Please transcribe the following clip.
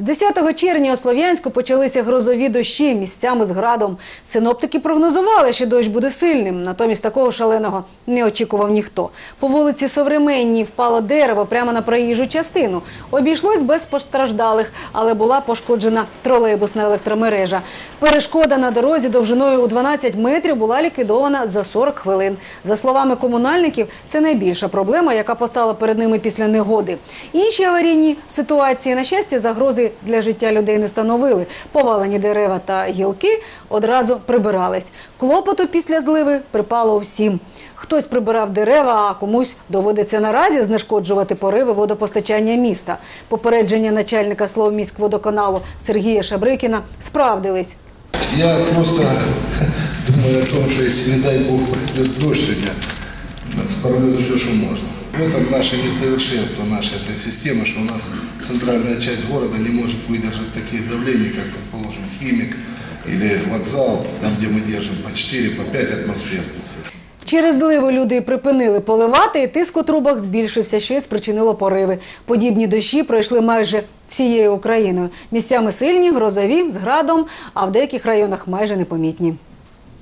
З 10 червня у Слов'янську почалися грозові дощі місцями з градом. Синоптики прогнозували, що дощ буде сильним. Натомість такого шаленого не очікував ніхто. По вулиці Современній впало дерево прямо на проїжджу частину. Обійшлось без постраждалих, але була пошкоджена тролейбусна електромережа. Перешкода на дорозі довжиною у 12 метрів була ліквідована за 40 хвилин. За словами комунальників, це найбільша проблема, яка постала перед ними після негоди. Інші аварійні ситуації, на щастя, загрози для життя людей не становили. Повалені дерева та гілки одразу прибирались. Клопоту після зливи припало всім. Хтось прибирав дерева, а комусь доводиться наразі знешкоджувати пориви водопостачання міста. Попередження начальника Словміськводоканалу Сергія Шабрикіна справдились. Я просто думаю о том, что если, не дай Бог, дождь сегодня, нас все, что можно. В этом наше несовершенство нашей этой системы, что у нас центральная часть города не может выдержать таких давлений, как, предположим, химик или вокзал, там, где мы держим по 4, по 5 атмосфер. Через зливу люди припинили поливати, і тиск у трубах збільшився, що й спричинило пориви. Подібні дощі пройшли майже всією Україною. Місцями сильні, грозові, з градом, а в деяких районах майже непомітні.